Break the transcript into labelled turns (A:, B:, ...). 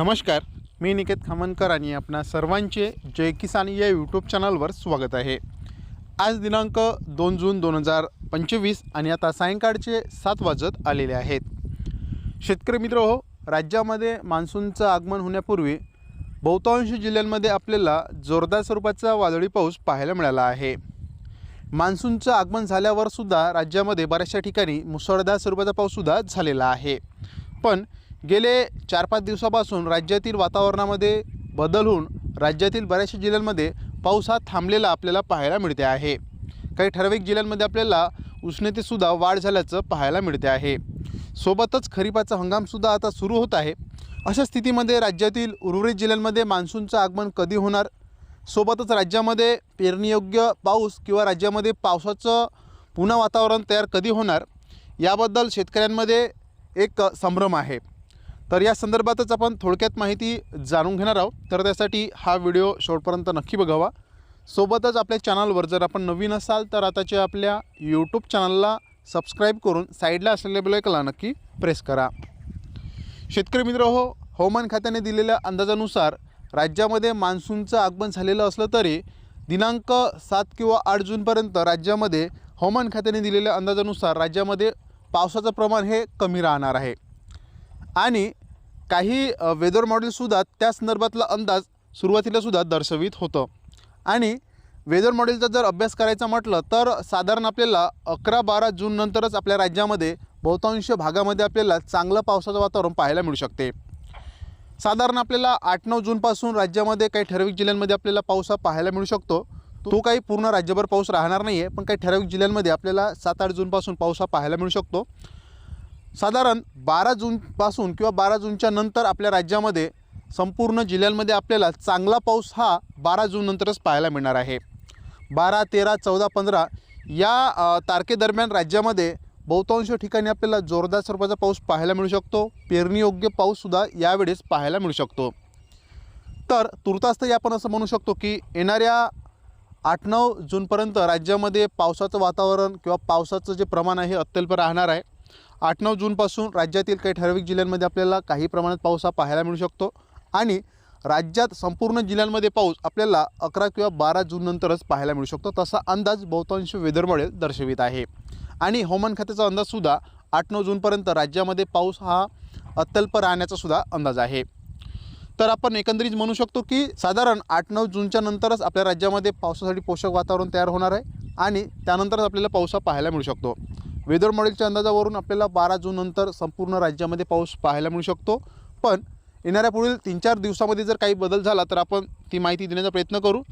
A: नमस्कार मी निकेत खामनकर आणि आपणा सर्वांचे जय किसान या यूट्यूब चॅनलवर स्वागत आहे. आज दिनांक दोन जून दोन हजार पंचवीस आणि आता सायंकाळचे सात वाजत आलेले आहेत. शेतकरी मित्र हो राज्यामध्ये मान्सूनचं आगमन होण्यापूर्वी बहुतांश जिल्ह्यांमध्ये आपल्याला जोरदार स्वरूपाचा वादळी पाऊस पाहायला मिळाला आहे. मान्सूनचं आगमन झाल्यावर सुद्धा राज्यामध्ये बऱ्याचशा ठिकाणी मुसळधार स्वरूपाचा पाऊससुद्धा झालेला आहे. पण गेले चार पाच दिवसापासून राज्यातील वातावरणामध्ये बदल होऊन राज्यातील बऱ्याचशा जिल्ह्यांमध्ये पाऊस हा थांबलेला आपल्याला पाहायला मिळते आहे. काही ठराविक जिल्ह्यांमध्ये आपल्याला उष्णतेसुद्धा वाढ झाल्याचं पाहायला मिळते आहे. सोबतच खरीपाचा हंगामसुद्धा आता सुरू होत आहे. अशा स्थितीमध्ये राज्यातील उर्वरित जिल्ह्यांमध्ये मान्सूनचं आगमन कधी होणार? सोबतच राज्यामध्ये पेरणीयोग्य पाऊस किंवा राज्यामध्ये पावसाचं पुन्हा वातावरण तयार कधी होणार? याबद्दल शेतकऱ्यांमध्ये एक संभ्रम आहे. तर या संदर्भातच आपण थोडक्यात माहिती जाणून घेणार आहोत. तर त्यासाठी हा व्हिडिओ शेवटपर्यंत नक्की बघावा. सोबतच आपल्या चॅनलवर जर आपण नवीन असाल तर आताच्या आपल्या यूट्यूब चॅनलला सबस्क्राईब करून साईडला असलेल्या बेलायकला नक्की प्रेस करा. शेतकरी मित्र हो हवामान खात्याने दिलेल्या अंदाजानुसार राज्यामध्ये मान्सूनचं आगमन झालेलं असलं तरी दिनांक सात किंवा आठ जूनपर्यंत राज्यामध्ये हवामान खात्याने दिलेल्या अंदाजानुसार राज्यामध्ये पावसाचं प्रमाण हे कमी राहणार आहे. आणि काही वेदर मॉडेलसुद्धा त्या संदर्भातला अंदाज सुरुवातीलासुद्धा दर्शवित होतं. आणि वेदर मॉडेलचा जर अभ्यास करायचा म्हटलं तर साधारण आपल्याला अकरा बारा जूननंतरच आपल्या राज्यामध्ये बहुतांश भागामध्ये आपल्याला चांगलं पावसाचं वातावरण पाहायला मिळू शकते. साधारण आपल्याला आठ नऊ जूनपासून राज्यामध्ये काही ठराविक जिल्ह्यांमध्ये आपल्याला पाऊस हा पाहायला मिळू शकतो. तो काही पूर्ण राज्यभर पाऊस राहणार नाही आहे पण काही ठराविक जिल्ह्यांमध्ये आपल्याला सात आठ जूनपासून पाऊस हा पाहायला मिळू शकतो. साधारण बारा जूनपासून किंवा बारा जूनच्या नंतर आपल्या राज्यामध्ये संपूर्ण जिल्ह्यांमध्ये आपल्याला चांगला पाऊस हा बारा जूननंतरच पाहायला मिळणार आहे. बारा तेरा चौदा पंधरा या तारखेदरम्यान राज्यामध्ये बहुतांश ठिकाणी आपल्याला जोरदार स्वरूपाचा पाऊस पाहायला मिळू शकतो. पेरणीयोग्य पाऊससुद्धा यावेळेस पाहायला मिळू शकतो. तर तुर्तास्तही आपण असं म्हणू शकतो की येणाऱ्या आठ नऊ जूनपर्यंत राज्यामध्ये पावसाचं वातावरण किंवा पावसाचं जे प्रमाण आहे अत्यल्प राहणार आहे. आठ नऊ जूनपासून राज्यातील काही ठराविक जिल्ह्यांमध्ये आपल्याला काही प्रमाणात पाऊस हा पाहायला मिळू शकतो. आणि राज्यात संपूर्ण जिल्ह्यांमध्ये पाऊस आपल्याला अकरा किंवा बारा जूननंतरच पाहायला मिळू शकतो. तसा अंदाज बहुतांश वेदर मॉडेल दर्शवित आहे. आणि हवामान खात्याचा अंदाजसुद्धा आठ नऊ जूनपर्यंत राज्यामध्ये पाऊस हा अत्यल्प राहण्याचा सुद्धा अंदाज आहे. तर आपण एकंदरीत म्हणू शकतो की साधारण आठ नऊ जूनच्या नंतरच आपल्या राज्यामध्ये पावसासाठी पोषक वातावरण तयार होणार आहे. आणि त्यानंतरच आपल्याला पाऊस हा पाहायला मिळू शकतो. वेदर मॉडेलच्या अंदाजावरून आपल्याला बारा जून नंतर संपूर्ण राज्यामध्ये पाऊस पाहायला मिळू शकतो. पण येणाऱ्या पुढील तीन चार दिवसामध्ये जर काही बदल झाला तर आपण ती माहिती देण्याचा प्रयत्न करू.